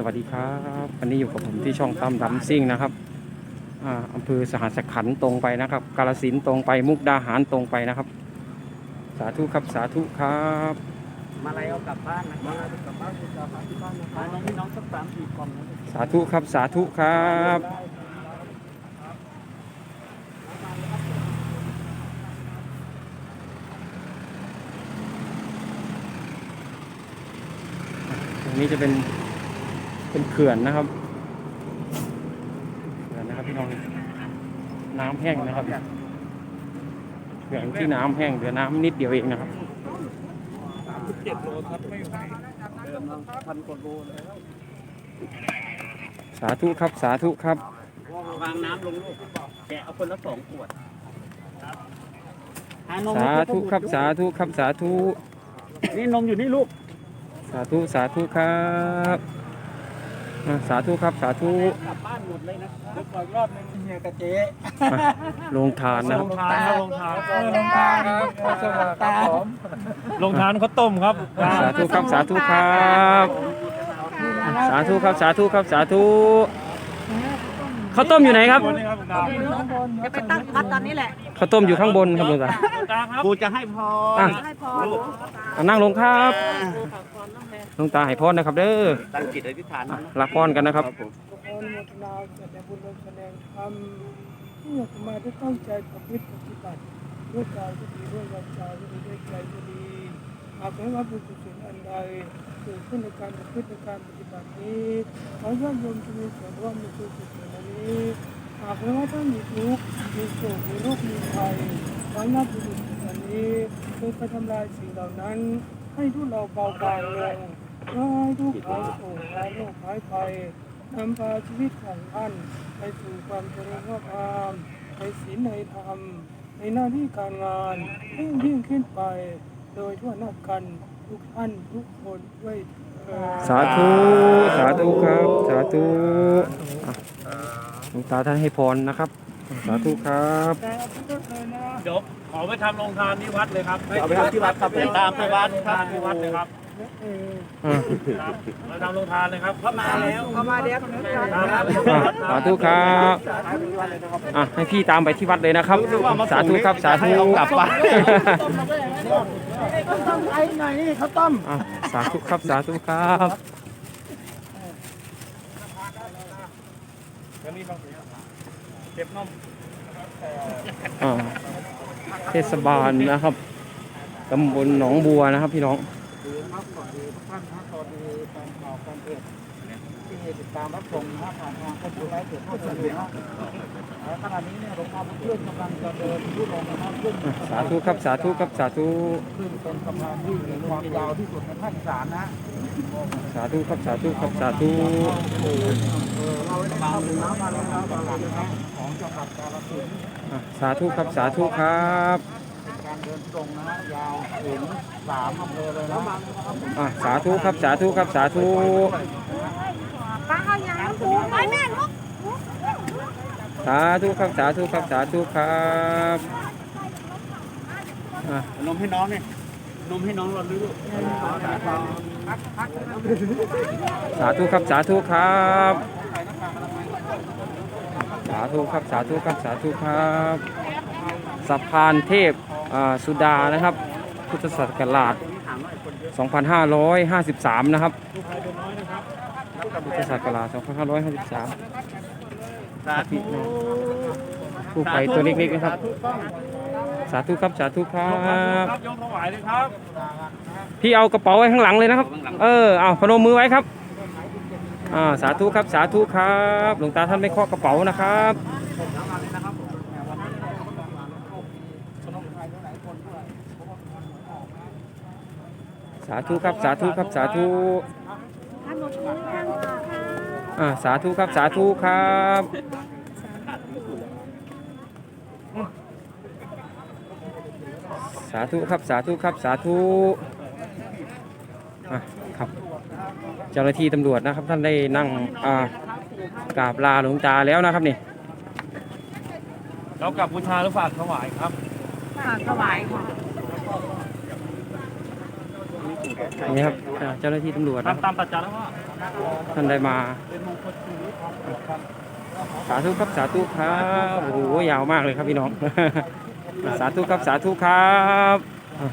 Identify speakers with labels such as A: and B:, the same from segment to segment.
A: สวัสดีครับ วันนี้อยู่กับผมที่ช่องตั้มดำซิ่งนะครับอ่าอำเภอสหัสขันตรงไปนะครับ กาลสินตรงไปมุกดาหารตรงไปนะครับ สาธุครับสาธุครับ
B: มาอะไรเอากลับบ้านนะครับมาเอากลับบ้านกลับบ้านที่บ้านนะครับน้องพี่น้องสักสามสี่กล่อง
A: สาธุครับสาธุครับตรงนี้จะเป็น เป็นเขื่อนนะครับเขื่อนนะครับพี่น้องน้ำแห้งนะครับเขื่อนที่น้ำแห้งเหลือน้ำนิดเดียวเองนะครับ
B: เจ็ดโลครับไม่ไหวเดิมเราพันกว่าโลแล้ว
A: สาธุครับสาธุครับ
B: วางน้ำลงลูกแกะเอาคนละสองขวดหนม
A: สาธุครับสาธุครับสาธุ
B: นี่นมอยู่นี่ลูก
A: สาธุสาธุครับอะ สาธุครับสาธุ
B: กลับบ้านหมดเลยนะเดี๋ยวปล่อยรอบนึงเฮียกับเจ๊
A: ลงทานนะครับ
B: ลงทานลงทานลงทานครับสวัสดีครับผม
C: ลงทานข้าวต้มครับ
A: สาธุครับสาธุครับ สาธุครับสาธุครับสาธุข้าวต้มอยู่ไหนครับ
C: วันนี้ครับคุณตา
D: จะไปตั้งวัดตอนนี้แหละ
A: ข้าวต้มอยู่ข้างบนครับหลวงตา
C: คุณตาครับ
B: กูจะให้พร
A: อะ
D: ให้พร
A: อะนั่งลงครับ หลวงตาให้พรนะครับ เด้อ
B: ตั้งจิตอธิษฐาน
A: อะ
B: นะ
A: รับพรกันนะครับ
E: ขออนุโมทนาแสดงบุญแสดงธรรมที่อาตมาได้ตั้งใจประพฤติปฏิบัติด้วยกายก็ดีด้วยวาจาก็ดีด้วยใจก็ดีหากแม้ว่าบุญกุศลอันใดเกิดขึ้นในการประพฤติในการปฏิบัตินี้ขอญาติโยมจะมีส่วนร่วมในบุญกุศลอันนี้หากแม้ว่าท่านมีทุกข์มีโศกมีโรคมีภัยขอญาติบุญกุศลอันนี้จงไปทำลายสิ่งเหล่านั้น ให้ทุเราเบาบางลง ร้ายทุกข์หายโศกหายโรคหายภัยนำพาชีวิตของท่านไปสู่ความเจริญงอกงามในศีลในธรรม ในหน้าที่การงานให้ยิ่งขึ้นไป โดยทั่วหน้ากันทุกท่านทุกคนด้วยเถิด
A: สาธุ สาธุครับ สาธุอะหลวงตาท่านให้พรนะครับ สาธุครับ
E: แต่เอาไปเถอะเลยนะ
C: เดี๋ยวขอไปทำโรงทานที่วัดเลยครับ
B: เอาไปทำที่วัดครับไปตามไปวัดค
C: ทา
B: รับ
C: นที่วัดเลยครับ
E: เออ
A: อะ
C: ครับมาทำโรงทานเลยครับ
B: เข้ามาแล้ว
D: เข้ามาเดี๋ยว
C: ครับ
A: สาธุครับอะให้พี่ตามไปที่วัดเลยนะครับ สาธุครับสาธุ
B: กลับบ้าน
E: ต้องไอ้หน่อยนี่เขาต้ม
A: สาธุครับสาธุครับ
C: เก็บนม
A: อ่าเทศบาลนะครับตำบลหนองบัวนะครับพี่น้อง
B: ดีครับสวัสดีทุกท่านนะสวัสดีแฟนข่าวแฟนเพจที่ติดตามรับชมนะผ่านทางเฟซบุ๊กไลฟ์เพจโฆษณานะขณะนี้เนี่ยหลวงพ่อเพื่อนกำลังจะเดินยุลงนะครับขึ้น
A: สาธุครับสาธุครับสาธุ
B: ขึ้นเป็นสะพานที่มีความยาวที่สุดในภาคอีสานนะ
A: สาธุครับสาธุครับสาธุ
B: เราได้ข้าถึงน้ำมาแล้วครับของจังหวัดกาฬสินธุ์
A: สาธุครับสาธุครับ
B: นการเดินตรงนะฮะยาวถึงสามอำเภอเลยนะ
A: อะสาธุครับสาธุครับสาธุ
D: ป้าเอาอย่างน้ำปูไปแม่ลูก
A: สาธุครับสาธุครับสาธุครับอะ
B: นมให้น้องเนี่ยนมให้น้องเราลื้อ
A: สาธุครับสาธุครับ สาธุครับสาธุครับสาธุครับสะพานเทพอ่า สุดานะครับ พุทธศักราช 2553 นะครับ พุทธศักราช 2553
B: สาธุ
A: ผู้ไปตัวเล็กๆนะครับ สาธุครับ สาธุครับ
C: ครับยกถวายเลยครับ
A: พี่เอากระเป๋าไว้ข้างหลังเลยนะครับ เออ เอาพนมมือไว้ครับ อ่า สาธุครับ สาธุครับ หลวงตาท่านไม่เคาะกระเป๋านะครับ สาธุครับสาธุครับสาธุ
D: ท่านหมดมือท่านค่ะ
A: อ่าสาธุครับสาธุครับสาธุครับสาธุครับสาธุอะครับเจ้าหน้าที่ตำรวจนะครับท่านได้นั่งอ่ากราบลาหลวงตาแล้วนะครับนี่
C: เรากลับบูชาหรือฝากถวายครับ
D: ฝากถวายค่ะ
A: นี่ครับอ่าเจ้าหน้าที่ตำรวจนะค
C: ตาม
A: รับ
C: ตามปัจจัยแล้วว่า
A: ท่านได้มา
B: เป็นมงคลชีวิตครับ
A: สาธุครับสาธุครับโอ้โหยาวมากเลยครับพี่น้อง สาธุครับสาธุครับอะ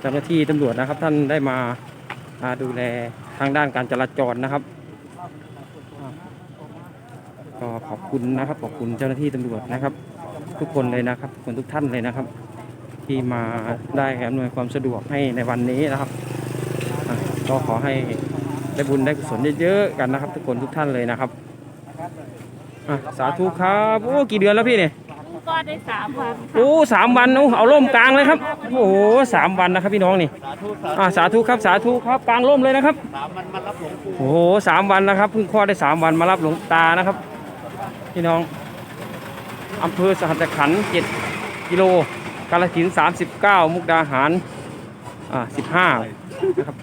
A: เจ้าหน้าที่ตำรวจนะครับ ท่านได้มาอ่าดูแลทางด้านการจราจรนะครับอะก็ขอบคุณนะครับขอบคุณเจ้าหน้าที่ตำรวจนะครับ ทุกคนเลยนะครับทุกคนทุกท่านเลยนะครับ ที่มาได้อำนวยความสะดวกให้ในวันนี้นะครับอะก็ขอให้ได้บุญได้กุศลเยอะๆกันนะครับ ทุกคนทุกท่านเลยนะครับอะสาธุครับโอ้กี่เดือนแล้วพี่เนี่ย
D: ก็ได้สามพัน
A: โอ้สามวันโอ้เอาร่มกลางเลยครับโอ้โหสามวันนะครับพี่น้องนี่
B: สาธุสา
A: อ่าสาธุครับสาธุครับกลางร่มเลยนะครับ
B: สามมันมารับหลวงปู่
A: โอ้โหสามวันนะครับเพิ่งคลอดได้สามวันมารับหลวงตานะครับ พี่น้องอำเภอสหัสขันธ์เจ็ดกิโล กาลสินสามสิบเก้ามุกดาหารอ่าสิบห้านะครับ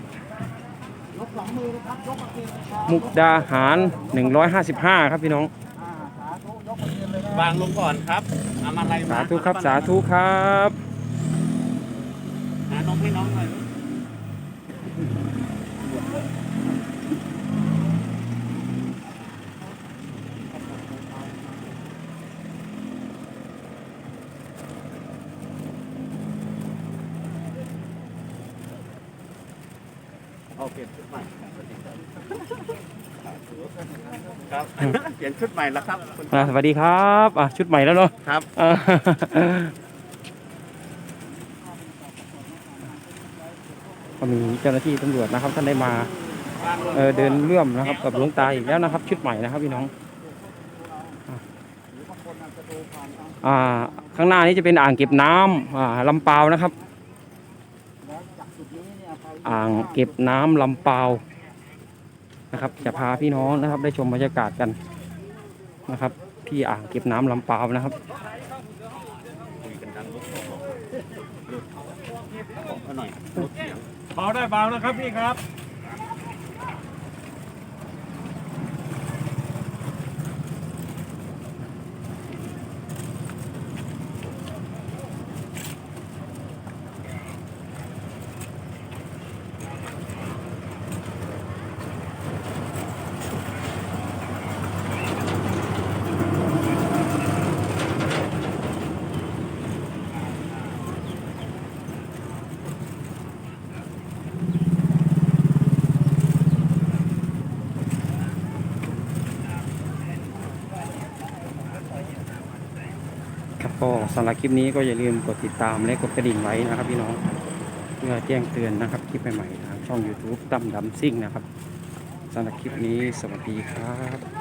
B: ยกสองมือนะครับยกมาเองนะครับ
A: มุกดาหารหนึ่งร้อยห้าสิบห้าครับพี่น้อง
B: อ่าสาธุยกมาเองเลยนะ
C: วางลงก่อนครับเอามาอะไร
A: สาธุครับสาธุครับ
C: หานมให้น้องหน่อย
B: โอเคชุดใหม่ครับเปลี่ยนชุดใหม่แล้วครับคุณ
A: อ่าสวัสดีครับอะชุดใหม่แล้วเนาะ
B: ครับ
A: อ่าก็มีเจ้าหน้าที่ตำรวจนะครับ ท่านได้มาเอ่อเดินเลื่อมนะครับ กับหลวงตาอีกแล้วนะครับ ชุดใหม่นะครับพี่น้องอะอ่าข้างหน้านี้จะเป็นอ่างเก็บน้ำอ่าลำปาวนะครับ อ่างเก็บน้ำลำปานะครับ จะพาพี่น้องนะครับ ได้ชมบรรยากาศกันนะครับ ที่อ่างเก็บน้ำลำปานะครับ
B: หน่อย
C: เบาได้เบานะครับพี่ครับ
A: ครับก็สำหรับคลิปนี้ก็อย่าลืมกดติดตามและกดกระดิ่งไว้นะครับพี่น้องเพื่อแจ้งเตือนนะครับคลิปใหม่ๆทางช่อง YouTube ตั้มดำซิ่งนะครับสำหรับคลิปนี้สวัสดีครับ